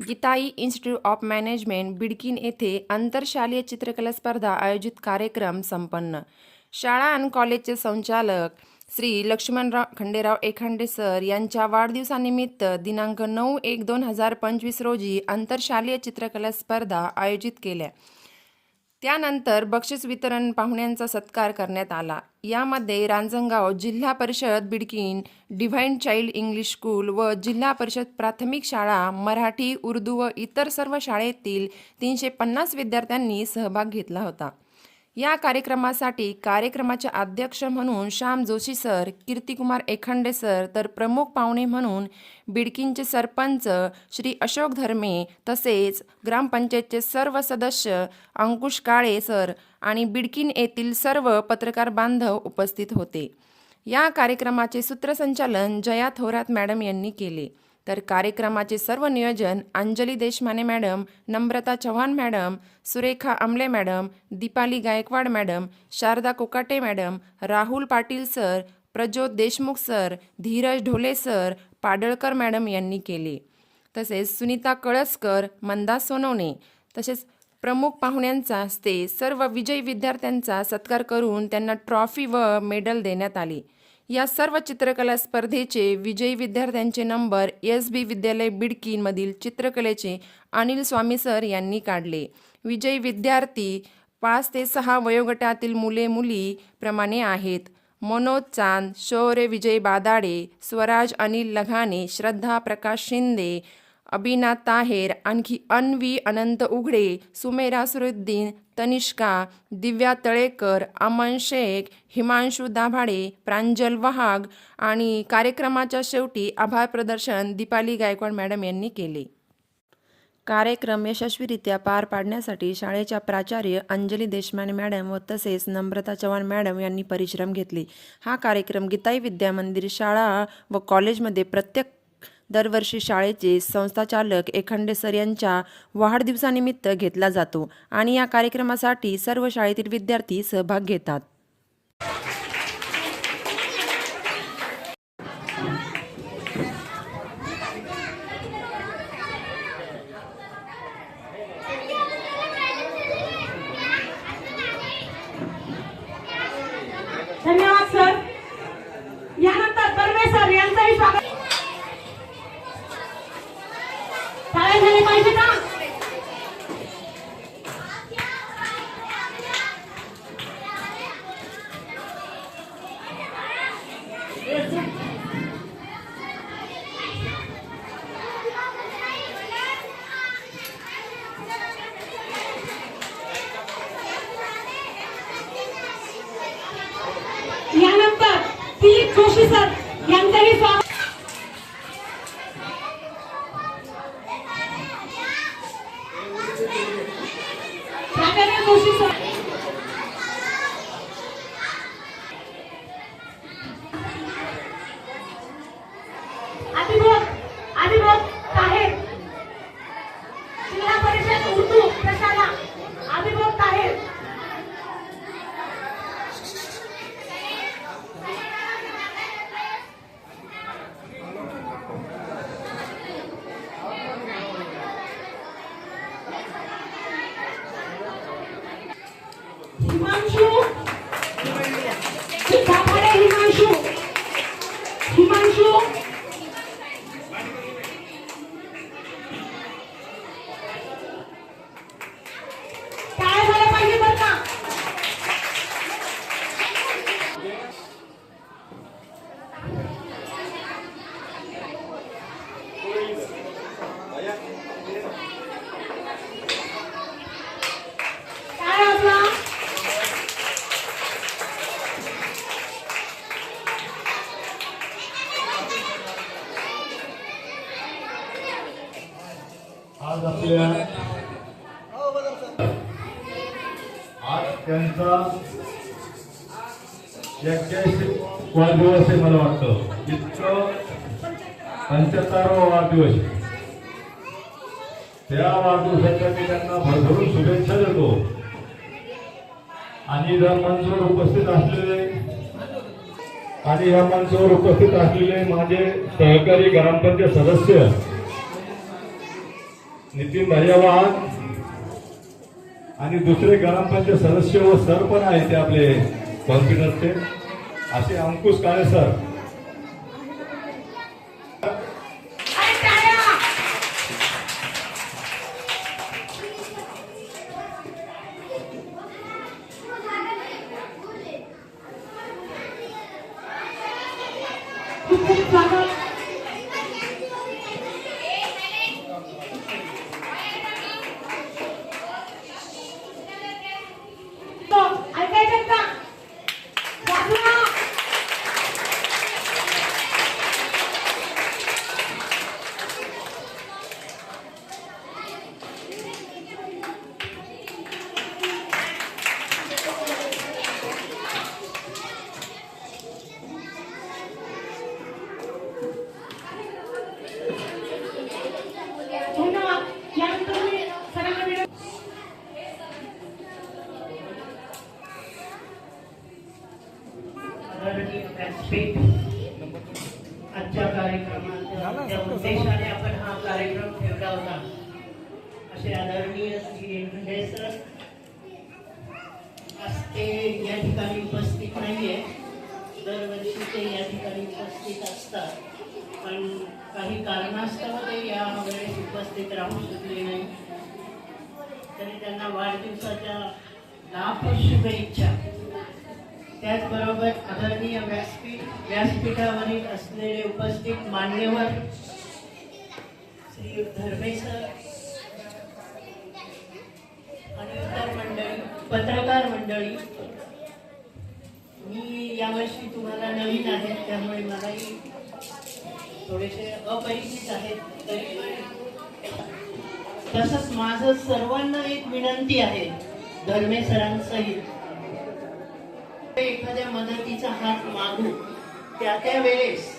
Geetai institute of management Bidkin येथे आंतरशालेय चित्रकला स्पर्धा आयोजित कार्यक्रम संपन्न. शाळा आणि कॉलेजचे संचालक श्री लक्ष्मणराव खंडेराव एखांडे सर यांच्या वाढदिवसानिमित्त दिनांक नऊ एक दोन हजार पंचवीस रोजी आंतरशालेय चित्रकला स्पर्धा आयोजित केल्या. त्यानंतर बक्षीस वितरण पाहुण्यांचा सत्कार करण्यात आला. यामध्ये Ranjangaon zilla parishad Bidkin divine child English school व जिल्हा परिषद प्राथमिक शाळा मराठी उर्दू व इतर सर्व शाळेतील तीनशे पन्नास विद्यार्थ्यांनी सहभाग घेतला होता. या कार्यक्रमासाठी कार्यक्रमाचे अध्यक्ष म्हणून श्याम जोशी सर कीर्तिकुमार एखंडे सर तर प्रमुख पाहुणे म्हणून बिडकीनचे सरपंच श्री अशोक धर्मे तसेच ग्रामपंचायतचे सर्व सदस्य अंकुश काळे सर आणि बिडकीन येथील सर्व पत्रकार बांधव उपस्थित होते. या कार्यक्रमाचे सूत्रसंचालन जया थोरात मॅडम यांनी केले. तर कार्यक्रमाचे सर्व नियोजन Anjali Deshmane madam Namrata Chavan madam Surekha Amle madam Deepali Gaikwad madam Sharada Kokate madam Rahul Patil sir Prajyot Deshmukh sir Dheeraj Dhole sir Padalkar madam यांनी केले. तसेच सुनीता कळसकर मंदा सोनवणे तसेच प्रमुख पाहुण्यांचा हस्ते सर्व विजयी विद्यार्थ्यांचा सत्कार करून त्यांना ट्रॉफी व मेडल देण्यात आली. या सर्व चित्रकला स्पर्धेचे विजयी विद्यार्थ्यांचे नंबर एस बी विद्यालय बिडकीमधील चित्रकलेचे अनिल स्वामी सर यांनी काढले. विजयी विद्यार्थी पाच ते सहा वयोगटातील मुले मुली प्रमाणे आहेत. मनोज चांद शौर्य विजय बादाडे स्वराज अनिल लघाणे श्रद्धा प्रकाश शिंदे अबिना ताहेर आणखी अन्वी अनंत उघडे सुमेरा सुरुद्दीन तनिष्का दिव्या तळेकर अमन शेख हिमांशू दाभाडे प्रांजल वहाग आणि कार्यक्रमाच्या शेवटी आभार प्रदर्शन दीपाली गायकवाड मॅडम यांनी केले. कार्यक्रम यशस्वीरित्या पार पाडण्यासाठी शाळेच्या प्राचार्य अंजली देशमाने मॅडम व तसेच नम्रता चव्हाण मॅडम यांनी परिश्रम घेतले. हा कार्यक्रम गीताई विद्या मंदिर शाळा व कॉलेजमध्ये प्रत्येक दरवर्षी शाळेचे संस्थाचालक एखंडे सर यांच्या वाढदिवसानिमित्त घेतला जातो आणि या कार्यक्रमासाठी सर्व शाळेतील विद्यार्थी सहभाग घेतात. आज आपल्या आज त्यांचा एक्क्याऐंशी वाढदिवस आहे मला वाटतं. इतकं पंच्याहत्तरावा वाढदिवस. त्या वाढदिवसाच्या मी त्यांना भरभरून शुभेच्छा देतो. आणि या मंचावर उपस्थित असलेले आणि या मंचावर उपस्थित असलेले माझे सहकारी ग्रामपंचायत सदस्य नितीन धैर्यवाद आणि दुसरे ग्रामपंचायत सदस्य व सर पण आहेत ते आपले कॉम्प्युटरचे. असे अंकुश काळे सर! खूप खूप आदरणीय व्यासपीठ आजच्या कार्यक्रमाच्या उद्देशाने आपण हा कार्यक्रम ठेवला होता. असे आदरणीय श्री खंडे सर आज ते या ठिकाणी उपस्थित नाहीये. दरवर्षी ते या ठिकाणी उपस्थित असतात. पण काही कारणास्तव ते या वेळेस उपस्थित राहू शकले नाही. तरी त्यांना वाढदिवसाच्या लाख शुभेच्छा. त्याचबरोबर आदरणीय व्यासपीठ व्यासपीठावरील असलेले उपस्थित मान्यवर श्री धर्मेसर आणि इतर मंडळी पत्रकार मंडळी मी यावर्षी तुम्हाला नवीन आहे त्यामुळे मलाही थोडेसे अपरिचित आहेत तरी तसंच माझं सर्वांना एक विनंती आहे धर्मे सरांसहित. एखाद्या मदतीचा हात मागू. त्या त्या वेळेस